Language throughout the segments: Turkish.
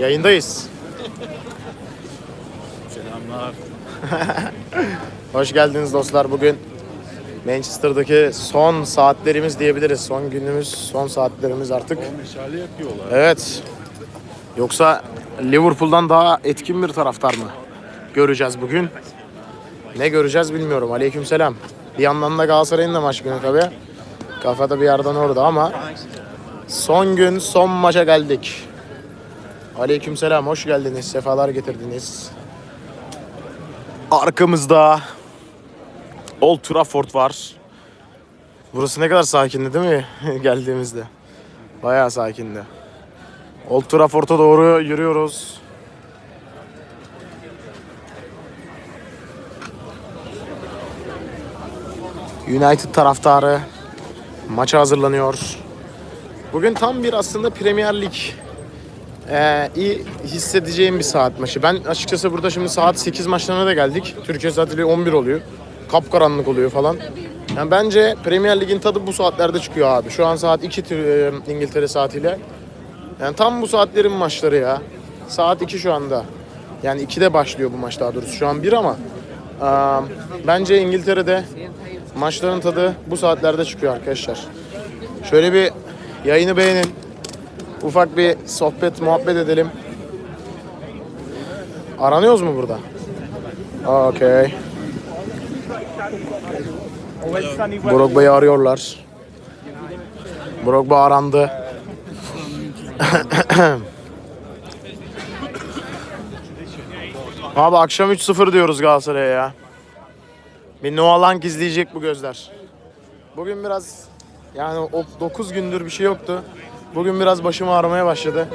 Yayındayız. Selamlar. Hoş geldiniz dostlar. Bugün Manchester'daki son saatlerimiz diyebiliriz. Son günümüz, son saatlerimiz artık. O meşale yakıyorlar. Evet. Yoksa Liverpool'dan daha etkin bir taraftar mı? Göreceğiz bugün. Ne göreceğiz bilmiyorum. Aleykümselam. Bir yandan da Galatasaray'ın da maç günü tabii. Kafada bir yerden orada ama son gün son maça geldik. Aleykümselam. Hoş geldiniz. Sefalar getirdiniz. Arkamızda Old Trafford var. Burası ne kadar sakindi değil mi geldiğimizde? Bayağı sakindi. Old Trafford'a doğru yürüyoruz. United taraftarı maça hazırlanıyor. Bugün tam bir aslında Premier Lig ee, iyi hissedeceğim bir saat maçı. Ben açıkçası burada şimdi saat 8 maçlarına da geldik. Türkiye saatiyle 11 oluyor. Kapkaranlık oluyor falan. Yani bence Premier Lig'in tadı bu saatlerde çıkıyor abi. Şu an saat 2 Tür- e, İngiltere saatiyle. Yani tam bu saatlerin maçları ya. Saat 2 şu anda. Yani 2'de başlıyor bu maç daha doğrusu. Şu an 1 ama aa, bence İngiltere'de maçların tadı bu saatlerde çıkıyor arkadaşlar. Şöyle bir yayını beğenin. Ufak bir sohbet, muhabbet edelim. Aranıyoruz mu burada? Okey. Brogba'yı arıyorlar. Brogba arandı. Abi akşam 3-0 diyoruz Galatasaray'a ya. Bir Noah Lang izleyecek bu gözler. Bugün biraz yani o 9 gündür bir şey yoktu. Bugün biraz başım ağrımaya başladı.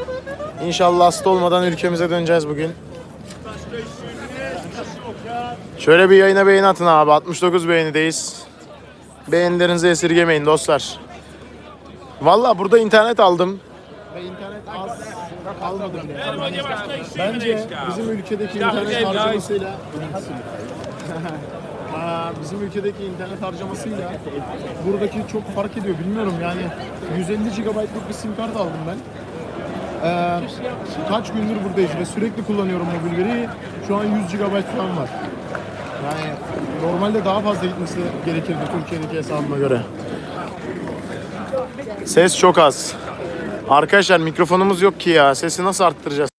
İnşallah hasta olmadan ülkemize döneceğiz bugün. Şöyle bir yayına beğeni atın abi. 69 beğenideyiz. Beğenilerinizi esirgemeyin dostlar. Valla burada internet aldım. Ve internet az almadım. Bence bizim ülkedeki internet harcamasıyla bizim ülkedeki internet harcamasıyla buradaki çok fark ediyor bilmiyorum yani 150 GB'lık bir sim kart aldım ben. Ee, kaç gündür buradayız ve sürekli kullanıyorum mobil veriyi. Şu an 100 GB falan var. Yani normalde daha fazla gitmesi gerekirdi Türkiye'deki hesabıma göre. Ses çok az. Arkadaşlar mikrofonumuz yok ki ya. Sesi nasıl arttıracağız?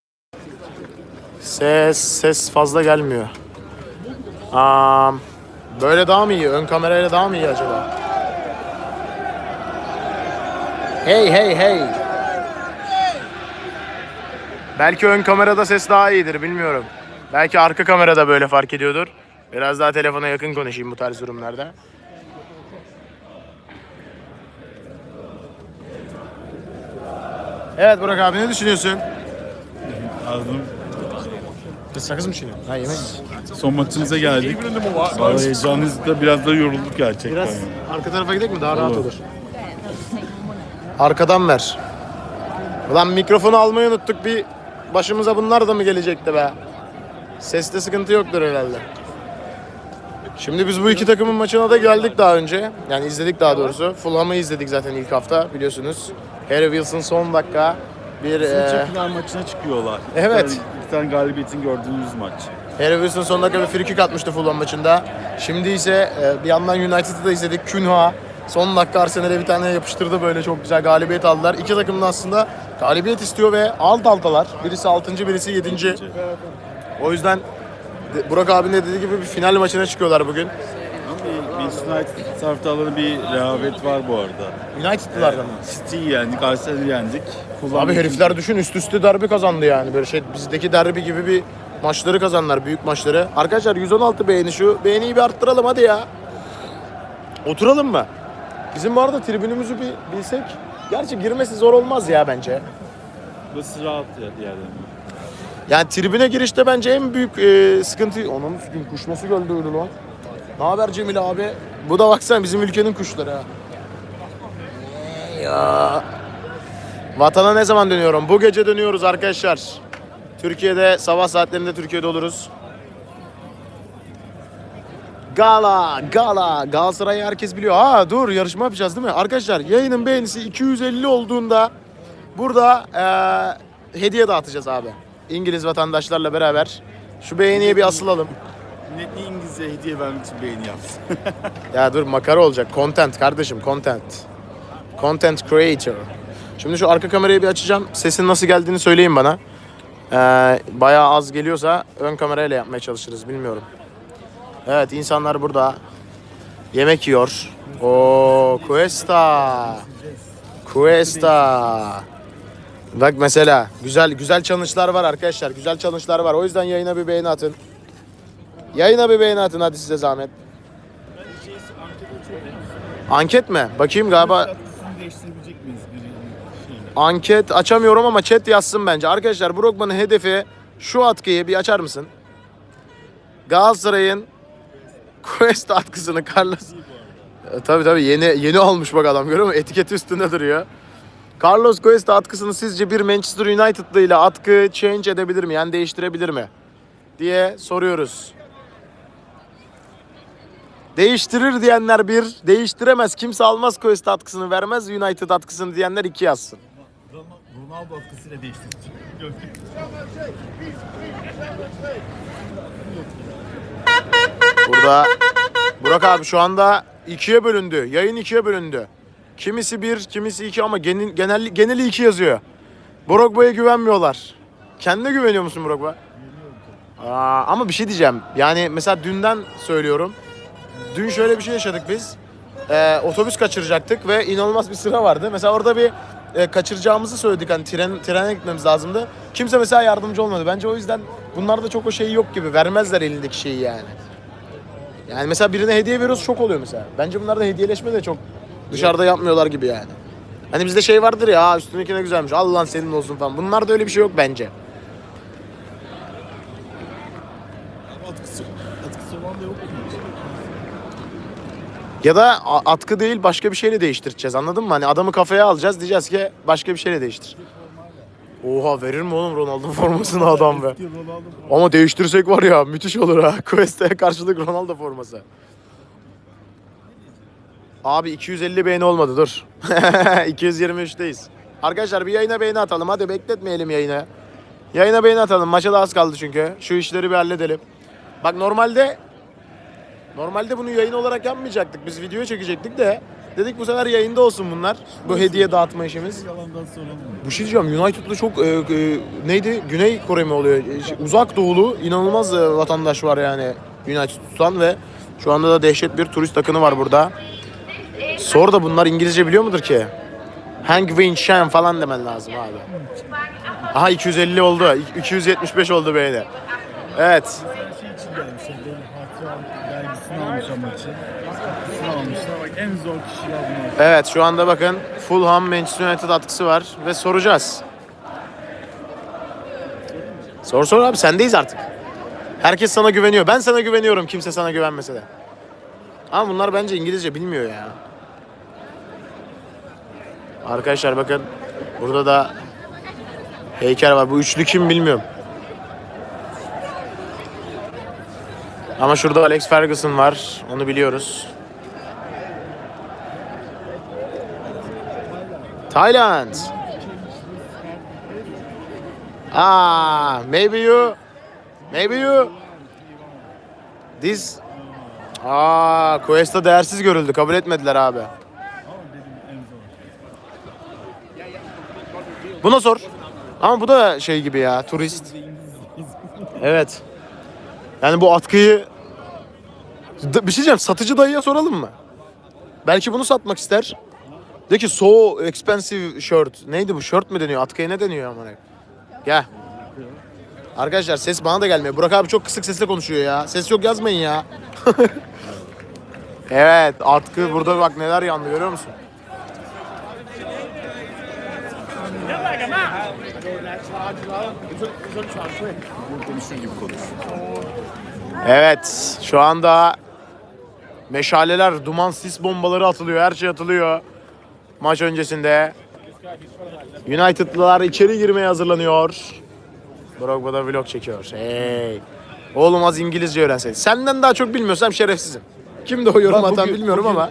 Ses ses fazla gelmiyor. Aa, böyle daha mı iyi? Ön kamerayla daha mı iyi acaba? Hey hey hey. Belki ön kamerada ses daha iyidir bilmiyorum. Belki arka kamerada böyle fark ediyordur. Biraz daha telefona yakın konuşayım bu tarz durumlarda. Evet Burak abi ne düşünüyorsun? Ağzım. Sakız mı düşünüyorsun? Ha yemek Son maçımıza geldik. Vallahi heyecanlıyız biraz da yorulduk gerçekten. Biraz yani. arka tarafa gidelim mi? Daha rahat Olur. olur. Arkadan ver. Ulan mikrofonu almayı unuttuk. Bir başımıza bunlar da mı gelecekti be? Seste sıkıntı yoktur herhalde. Şimdi biz bu iki takımın maçına da geldik daha önce. Yani izledik daha doğrusu. Fulham'ı izledik zaten ilk hafta biliyorsunuz. Harry Wilson son dakika bir e, final maçına çıkıyorlar. Evet. Bir tane, bir tane galibiyetin gördüğümüz maç. Harry Wilson son dakika bir frikik atmıştı Fulham maçında. Şimdi ise e, bir yandan United'ı da izledik. Künha son dakika Arsenal'e bir tane yapıştırdı böyle çok güzel galibiyet aldılar. İki takım da aslında galibiyet istiyor ve alt altalar. Birisi 6. birisi 7. O yüzden de- Burak abinin de dediği gibi bir final maçına çıkıyorlar bugün. Bir United taraftarları bir rehavet var bu arada. United'lılardan mı? City'yi yendik, Arsenal'i yendik. Abi herifler düşün üst üste derbi kazandı yani. Böyle şey bizdeki derbi gibi bir maçları kazandılar. Büyük maçları. Arkadaşlar 116 beğeni şu. Beğeniyi bir arttıralım hadi ya. Oturalım mı? Bizim bu arada tribünümüzü bir bilsek. Gerçi girmesi zor olmaz ya bence. Burası rahat ya diğerlerine. Yani tribüne girişte bence en büyük e, sıkıntı... Onun üstün kuş nasıl öyle lan? Ne haber Cemil abi? Bu da baksana bizim ülkenin kuşları ha. Ya. Vatana ne zaman dönüyorum? Bu gece dönüyoruz arkadaşlar. Türkiye'de sabah saatlerinde Türkiye'de oluruz. Gala, gala. Galatasaray'ı herkes biliyor. Ha dur yarışma yapacağız değil mi? Arkadaşlar yayının beğenisi 250 olduğunda burada eee hediye dağıtacağız abi. İngiliz vatandaşlarla beraber. Şu beğeniye bir asılalım. Millet niye İngilizce hediye vermek için beğeni yapsın? Ya dur makara olacak. Content kardeşim content. Content creator. Şimdi şu arka kamerayı bir açacağım. Sesin nasıl geldiğini söyleyin bana. Ee, bayağı az geliyorsa ön kamerayla yapmaya çalışırız bilmiyorum. Evet insanlar burada. Yemek yiyor. O Cuesta. Cuesta. Bak mesela güzel güzel challenge'lar var arkadaşlar. Güzel challenge'lar var. O yüzden yayına bir beğeni atın. Yayına bir beğeni atın hadi size zahmet. Anket mi? Bakayım galiba anket açamıyorum ama chat yazsın bence. Arkadaşlar Brockman'ın hedefi şu atkıyı bir açar mısın? Galatasaray'ın Quest atkısını Carlos e, tabii tabii yeni yeni almış bak adam görüyor musun? Etiketi üstünde duruyor. Carlos Cuesta atkısını sizce bir Manchester United'lı ile atkı change edebilir mi? Yani değiştirebilir mi? Diye soruyoruz. Değiştirir diyenler bir, değiştiremez. Kimse almaz Cuesta atkısını, vermez United atkısını diyenler iki yazsın. Ronaldo atkısıyla değiştirecek. Burada Burak abi şu anda ikiye bölündü. Yayın ikiye bölündü. Kimisi bir, kimisi iki ama genel, genel, geneli iki yazıyor. Brogba'ya güvenmiyorlar. Kendine güveniyor musun Brogba? Aa, ama bir şey diyeceğim. Yani mesela dünden söylüyorum. Dün şöyle bir şey yaşadık biz. Ee, otobüs kaçıracaktık ve inanılmaz bir sıra vardı. Mesela orada bir e, kaçıracağımızı söyledik. Hani tren, trene gitmemiz lazımdı. Kimse mesela yardımcı olmadı. Bence o yüzden bunlarda çok o şey yok gibi. Vermezler elindeki şeyi yani. Yani mesela birine hediye veriyoruz şok oluyor mesela. Bence bunlarda hediyeleşme de çok dışarıda yapmıyorlar gibi yani. Hani bizde şey vardır ya "Aa, ne güzelmiş al lan senin olsun falan. Bunlarda öyle bir şey yok bence. Atkısı, atkısı olan da yok mu? Ya da a- atkı değil başka bir şeyle değiştireceğiz anladın mı? Hani adamı kafaya alacağız diyeceğiz ki başka bir şeyle değiştir. Oha verir mi oğlum Ronaldo formasını adam be? Ama değiştirsek var ya müthiş olur ha. Quest'e karşılık Ronaldo forması. Abi 250 beğeni olmadı dur. 223'teyiz. Arkadaşlar bir yayına beğeni atalım. Hadi bekletmeyelim yayını. Yayına beğeni atalım. Maça da az kaldı çünkü. Şu işleri bir halledelim. Bak normalde normalde bunu yayın olarak yapmayacaktık. Biz video çekecektik de dedik bu sefer yayında olsun bunlar. Bu hediye dağıtma işimiz. yalandan soralım mı? Bu şey diyeceğim United'da çok e, e, neydi? Güney Kore mi oluyor? E, şey, uzak doğulu inanılmaz e, vatandaş var yani United tutan ve şu anda da dehşet bir turist akını var burada. Sor da bunlar İngilizce biliyor mudur ki? Hank Win Shen falan demen lazım abi. Aha 250 oldu. 275 oldu beğeni. Evet. Her şey için gelmişler. Böyle hatıra belgesini almışlar maçı. Belgesini almışlar. Bak en zor kişiler bunlar. Evet şu anda bakın Fulham Manchester United atkısı var ve soracağız. Sor sor abi sendeyiz artık. Herkes sana güveniyor. Ben sana güveniyorum kimse sana güvenmese de. Ama bunlar bence İngilizce bilmiyor ya. Arkadaşlar bakın burada da heykel var. Bu üçlü kim bilmiyorum. Ama şurada Alex Ferguson var. Onu biliyoruz. Thailand. Ah, maybe you, maybe you. This. Aa, Cuesta değersiz görüldü. Kabul etmediler abi. Buna sor. Ama bu da şey gibi ya, turist. Evet. Yani bu atkıyı bir şey diyeceğim satıcı dayıya soralım mı? Belki bunu satmak ister. De ki so expensive shirt. Neydi bu? Shirt mü deniyor? Atkıya ne deniyor amına? Gel. Arkadaşlar ses bana da gelmiyor. Burak abi çok kısık sesle konuşuyor ya. Ses yok yazmayın ya. evet atkı burada bak neler yandı görüyor musun? Evet şu anda meşaleler, duman sis bombaları atılıyor. Her şey atılıyor. Maç öncesinde. United'lılar içeri girmeye hazırlanıyor. Drogba da vlog çekiyor. Hey. Oğlum az İngilizce öğrenseydin. Senden daha çok bilmiyorsam şerefsizim. Kimdi o yorum Bak atan bugün- bilmiyorum bugün ama.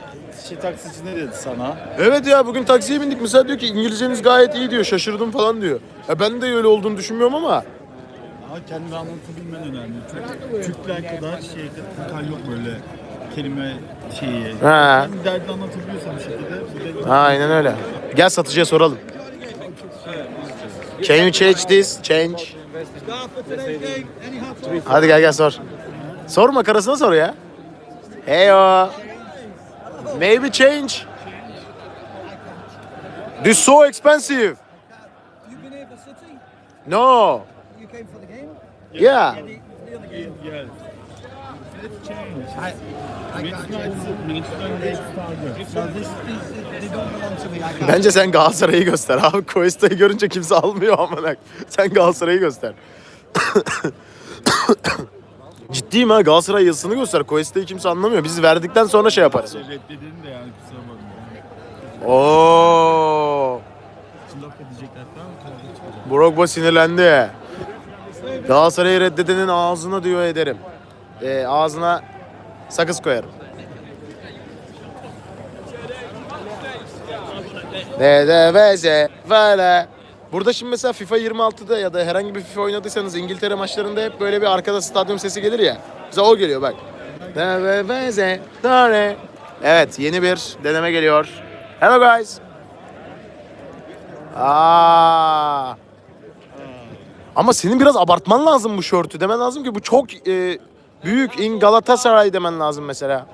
Şey taksici ne dedi sana? Evet ya bugün taksiye bindik. Mesela diyor ki İngilizceniz gayet iyi diyor. Şaşırdım falan diyor. Ya ben de öyle olduğunu düşünmüyorum ama. Ama kendi anlatabilmen önemli. Çok Türkler kadar şey kadar yok böyle kelime şeyi. Ha. Kendi derdini anlatabiliyorsan bir şekilde. bir de- Aynen öyle. Gel satıcıya soralım. Can you change this? Change. Hadi gel gel sor. Sorma karısına sor ya. Heyo. Maybe change. This so expensive. You been here for City? No. You came for the game? Yeah. The other game? Yes. Let's change. I, I can't change. Manchester United started. So this, this, they don't belong to me. I can't. Bence sen Galatasaray'ı göster abi. Cuesta'yı görünce kimse almıyor amına. Sen Galatasaray'ı göster. Ciddiyim ha Galatasaray yazısını göster. Cuesta'yı kimse anlamıyor. Biz verdikten sonra şey yaparız. Reddedin de yani kusura bakma. Oo. Şimdi laf edecekler falan kavga çıkacak. Drogba sinirlendi. Galatasaray'ı reddedenin ağzına diyor ederim. Ee, ağzına sakız koyarım. Ne de veze böyle. Burada şimdi mesela FIFA 26'da ya da herhangi bir FIFA oynadıysanız İngiltere maçlarında hep böyle bir arkada stadyum sesi gelir ya. Bize o geliyor bak. Ne de veze dare. Evet yeni bir deneme geliyor. Hello guys. Aa. Ama senin biraz abartman lazım bu şortü. Demen lazım ki bu çok e, büyük in Galatasaray demen lazım mesela.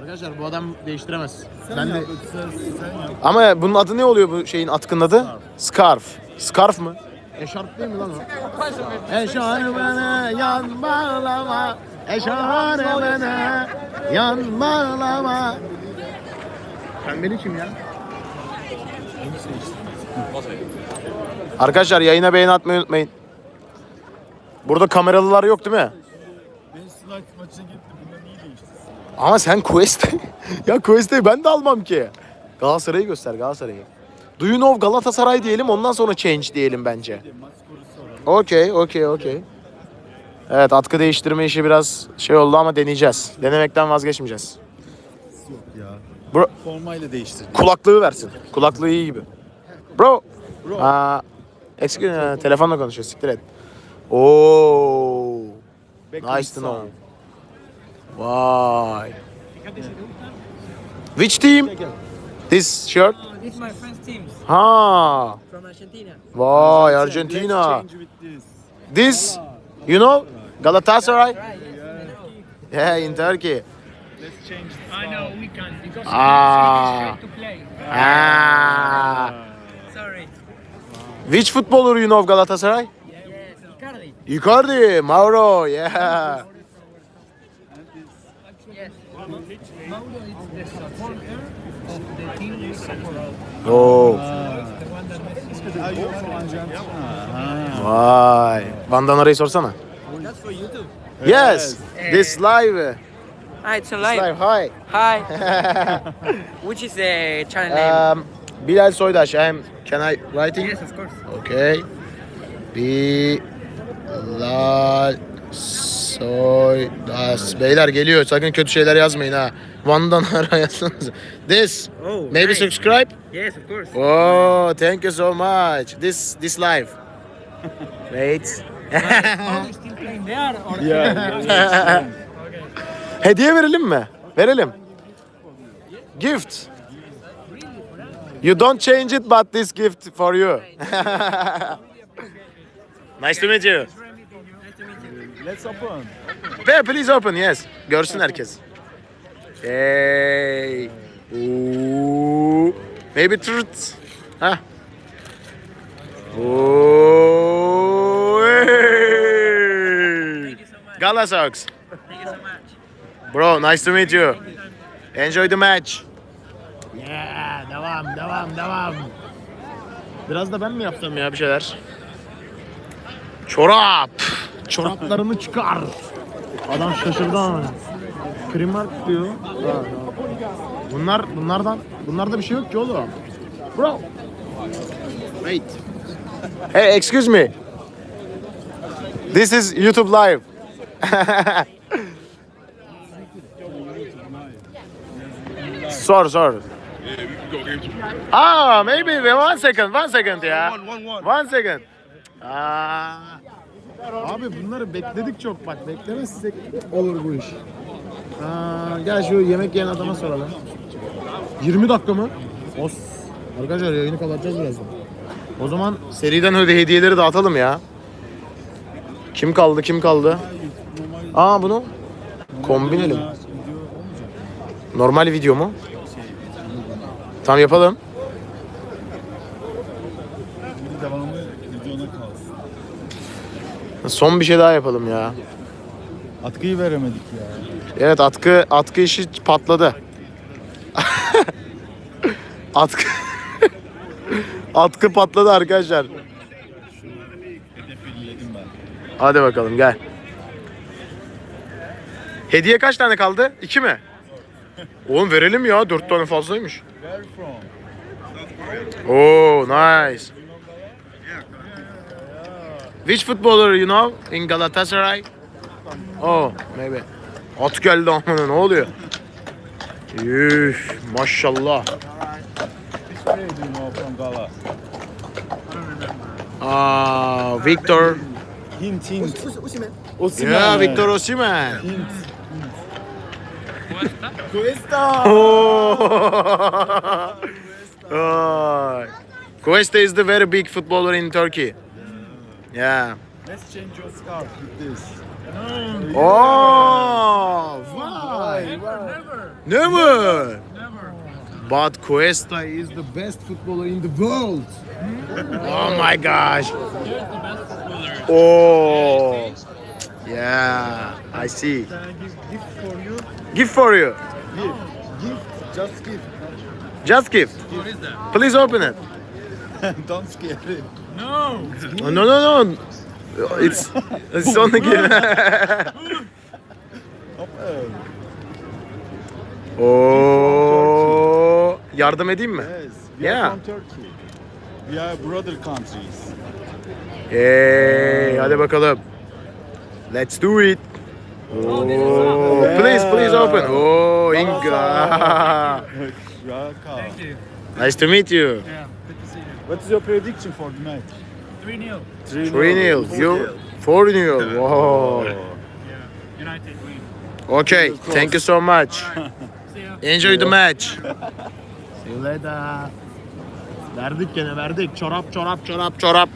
Arkadaşlar bu adam değiştiremez. Sen Ben de... yap, sen, sen yap. Ama bunun adı ne oluyor bu şeyin atkının adı? Scarf. Scarf mı? Eşarp değil mi lan o? Eşarbını yan bağlama. Eşarbını yan bağlama. Pembeli kim ya? Arkadaşlar yayına beğeni atmayı unutmayın. Burada kameralılar yok değil mi? Snipe maçına gittim. Bunlar iyi değişti. Ama sen Quest ya Quest'i ben de almam ki. Galatasaray'ı göster Galatasaray'ı. Do you know Galatasaray diyelim ondan sonra change diyelim bence. Maç skoru soralım. Okey, okey, okey. Evet atkı değiştirme işi biraz şey oldu ama deneyeceğiz. Denemekten vazgeçmeyeceğiz. Yok ya. Bro, Formayla değiştirdim. kulaklığı versin. Kulaklığı iyi gibi. Bro. Aa, eksik e, telefonla konuşuyor siktir et. Oo. Nice to know. Vay. Which team? This shirt? This is my friend's team Ha. from Argentina. Vay Argentina. this. You know, Galatasaray? Right, yes, know. Yeah, in Turkey. Let's change the I know we can because Ah. it's to play. Ah. Sorry. Which footballer you know Galatasaray? Yes, Icardi. Icardi, Mauro, yeah. Yes. Mauro is the supporter of the team we support. Oh, The one that Messi Are you from Ha. vay. Vandanara'yı sorsana. That's for YouTube. Yes, this live. Ah, it's a This live, hi. Hi. Which is the channel name? Um, Bilal Soydaş, I'm, can I writing? yes, of course. Okay. Bilal Soydaş. Beyler geliyor, sakın kötü şeyler yazmayın ha. Vandanara yazsanız. This, Oh, maybe nice. subscribe? Yes, of course. Oh, thank you so much. This this live. Wait. Hediye verelim mi? Verelim. Gift. You don't change it but this gift for you. nice to meet you. Let's open. Yeah, please open yes. Görsün herkes. Hey. Ooh. Maybe truth. Ha. Ooh. Hey. Gala socks. Thank you so much. Bro, nice to meet you. Enjoy the match. Yeah, devam, devam, devam. Biraz da ben mi yaptım ya bir şeyler? Çorap. Çoraplarını çıkar. Adam şaşırdı ama. Primark diyor. Bunlar bunlardan bunlarda bir şey yok ki oğlum. Bro. Wait. Hey, excuse me. This is YouTube live. Sor sor. Yeah. Ah, maybe one second, one second ya. One, one, one. One second. Aa. Abi bunları bekledik çok bak. Beklemezsek olur bu iş. Aa, gel şu yemek yiyen adama soralım. 20 dakika mı? Os. Arkadaşlar yayını kapatacağız birazdan. O zaman seriden öde hediyeleri dağıtalım ya. Kim kaldı, kim kaldı? Aa bunu kombinelim. Normal video mu? Tamam yapalım. Son bir şey daha yapalım ya. Atkıyı veremedik ya. Evet atkı atkı işi patladı. atkı atkı patladı arkadaşlar. Hadi bakalım gel. Hediye kaç tane kaldı? İki mi? Oğlum verelim ya. Dört tane fazlaymış. Oh nice. Which footballer you know in Galatasaray? Oh maybe. At geldi amına ne oluyor? Üf maşallah. Aa Victor. Hint, hint. Osimhen. Yeah, Victor Osimhen. Hint. Cuesta. Oh. Cuesta is the very big footballer in Turkey. Yeah. Let's change your scarf with this. Oh, why? Never, Never. never. But Cuesta is the best footballer in the world. Oh my gosh. Oh. Yeah, I see. Give gift for you? Gift for you. Give. Gift. Just give. Just gift. What is that? Please open it. Don't scare it. No. Oh, no, no, no. It's it's gift. Hoppa. oh. Yardım edeyim mi? Yes. We are Yeah. from Turkey. We are brother countries. Hey, hadi bakalım. Let's do it. Oh, please, please open. Oh, Inga. Thank you. Nice to meet you. Yeah. What is your prediction for the match? 3 0. 3 0. You 4 0. Wow. Yeah. United win. Okay, thank you so much. See ya. Enjoy the match. See you later. Verdik gene verdik. Çorap çorap çorap çorap.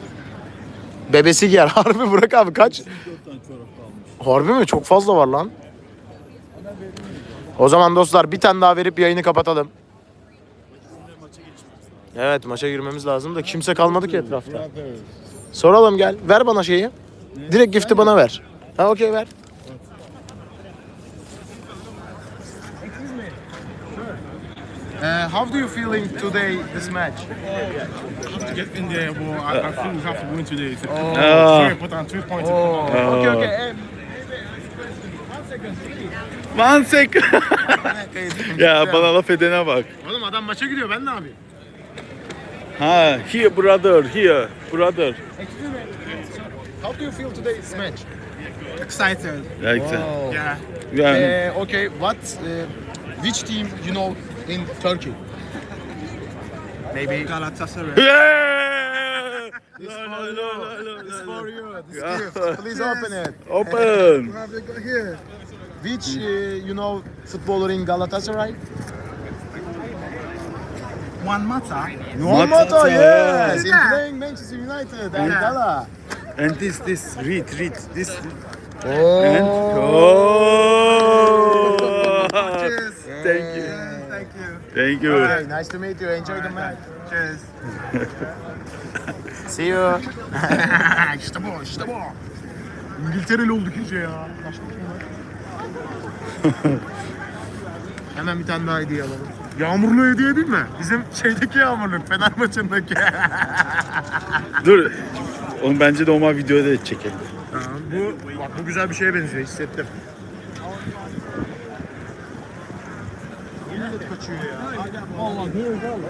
Bebesi giyer. Harbi bırak abi kaç? Harbi mi? Çok fazla var lan. O zaman dostlar bir tane daha verip yayını kapatalım. Evet maça girmemiz lazım da kimse kalmadı ki etrafta. Soralım gel. Ver bana şeyi. Direkt gift'i bana ver. Ha okey ver. Uh, how do you feeling today this match? to get in there, well, I, I think we have to win today. It's Oh. very important, three points. Okay okay. One second. ya bana laf edene bak. Oğlum adam maça gidiyor ben ne yapayım? Ha, here brother, here brother. How do you feel today this match? Excited. Ya güzel. Yeah. Yani Uh, okay, what, uh, which team you know in Turkey? Maybe. Galatasaray. Yeah! This for you. This for you. This gift. Please open it. Open. have they got here? Which uh, you know footballer in Galatasaray? One matter. Juan Mata, Mata, yes, yeah. playing Manchester United and Gala. And this, this, read, read, this. Oh. And oh. Cheers. Thank you. Thank you. Thank you. Okay, nice to meet you. Enjoy the match. Cheers. See you. işte bu, işte bu. İngiltereli olduk iyice ya. Hemen bir tane daha hediye alalım. Yağmurlu hediye değil mi? Bizim şeydeki yağmurlu, Fener maçındaki. Dur. Onu bence normal videoda da çekelim. Tamam, bu bak bu güzel bir şeye benziyor hissettim. Millet kaçıyor ya. Vallahi böyle valla.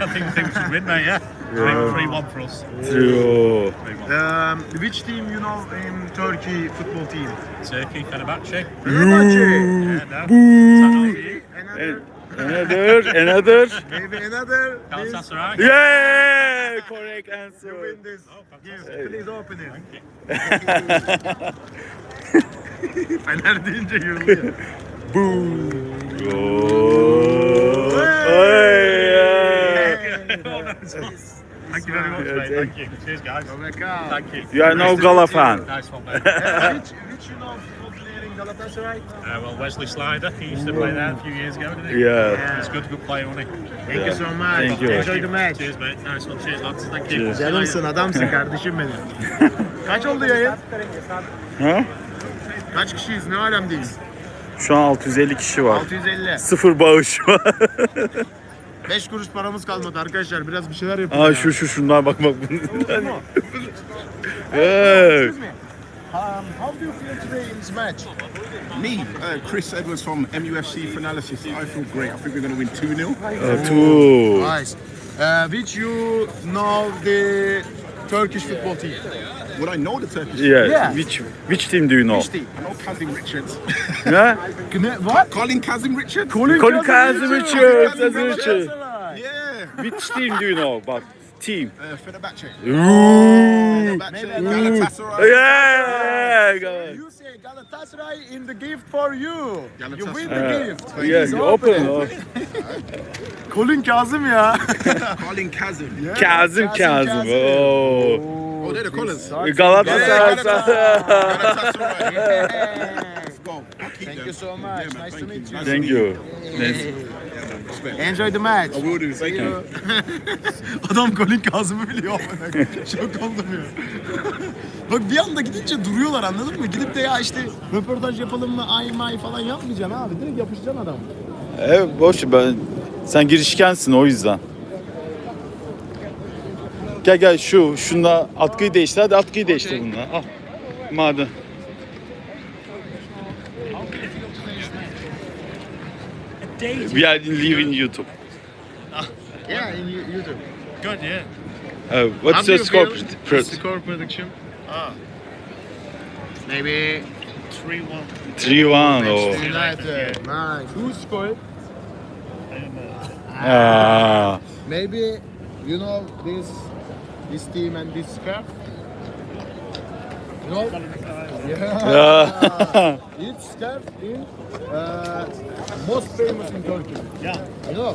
I think we should win now, yeah. Three one for us. True. Um, which team you know in Turkey football team? Turkey, Fenerbahce. Fenerbahçe. Yeah, no. You? Another, Another, another. maybe another. Galatasaray. Yeah, correct you answer. win this. Yes, please open it. Fener deyince yürüyor. Goal. Hey, Thank you very much, mate. Thank you. Cheers, guys. Thank you. You are no Gala fan. Nice one, mate. which, which you know player in Galatasaray? Uh, well, Wesley Slider, he used to play there a few years ago, didn't he? Yeah. He's a good, good player, wasn't he? Thank you so much. Thank you. Enjoy the match. Cheers, mate. Nice one. Cheers, lads. Thank you. Canımsın, adamsın kardeşim benim. Kaç oldu yayın? Ha? Kaç kişiyiz? Ne alemdeyiz? Şu an 650 kişi var. 650. Sıfır bağış var. 5 kuruş paramız kalmadı arkadaşlar. Biraz bir şeyler yapın. Aa ya. şu şu şunlar bak bak. Me. Um, how do you feel today in this match? Me, uh, Chris Edwards from MUFC for analysis. I feel great. I think we're going to win 2 0. Uh, two. Nice. Uh, which you know the Turkish football team? Would I know the Turkish? Yeah. Yeah. Which which team do you know? Which team? I know Kazim Richards. Ha? Ne, what? Colin Kazim Richards? Colin Colin Kazim Richards, Kazim Kazim Richards. Yeah. Which team do you know? But team. Uh, Fenerbahce. Ooh. Fenerbahce. Galatasaray. Yeah. go. Galatasaray in the gift for you. You win the Uh, gift. Yeah, you open. it. Colin Kazım ya. Colin Kazim. Kazım Kazım. Oh. Oh, they're the colours. Galatasaray. Galatasaray. Let's go. Thank you so much. Yeah, nice to thank meet you. you. Thank you. Nice. Enjoy the match. I will do. Thank you. Adam Colin Kazım'ı biliyor. Şok oldum ya. Bak bir anda gidince duruyorlar anladın mı? Gidip de ya işte röportaj yapalım mı ay may falan yapmayacaksın abi. Direkt yapışacaksın adam. Evet boş ben sen girişkensin o yüzden. Gel gel şu şunda atkıyı değiştir hadi atkıyı değiştir bununla. Al. Madem. We are leaving YouTube. Yeah, in YouTube. Good, yeah. Uh, what's your score? First? Score prediction. Ah. Maybe 3-1. 3-1 or... United. Nice. Who scored? Aa, Maybe you know this this team and this scarf. Know? Yeah. Each scarf in uh, most famous in Turkey. Yeah, You know?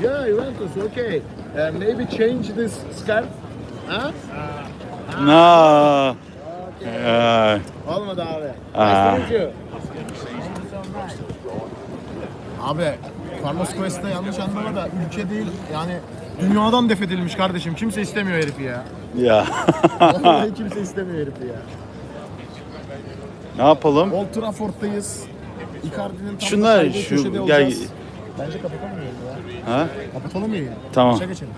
Yeah, Juventus. Okay. Uh, maybe change this scarf. Huh? Na. Aa, Olmadı abi. Aa. Nice to meet you. Abi Carlos Cuesta yanlış anlama da ülke değil yani dünyadan def edilmiş kardeşim. Kimse istemiyor herifi ya. ya. Vallahi kimse istemiyor herifi ya. ne yapalım? Old Trafford'dayız. Icardi'nin tam Şunlar, şu- köşede gel- olacağız. Bence kapatalım yayını ya. Ha? Kapatalım yayını. Tamam. Başa geçelim.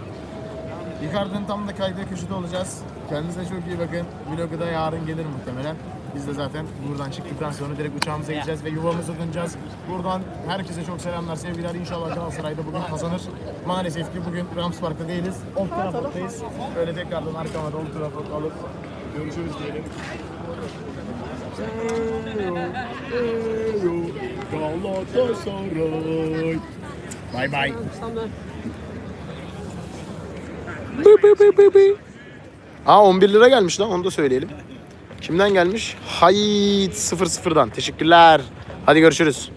Icardi'nin tam da kaydığı köşede olacağız. Kendinize çok iyi bakın. Vlogu da yarın gelir muhtemelen. Biz de zaten buradan çıktıktan sonra direkt uçağımıza gideceğiz ve yuvamıza döneceğiz. Buradan herkese çok selamlar, sevgiler. İnşallah Galatasaray'da bugün kazanır. Maalesef ki bugün Rams Park'ta değiliz. Old Trafford'dayız. Böyle tekrardan arkama da Old Trafford alıp görüşürüz diyelim. Galatasaray. Bye bye. Aa 11 lira gelmiş lan onu da söyleyelim. Kimden gelmiş? Hayt 00'dan. Teşekkürler. Hadi görüşürüz.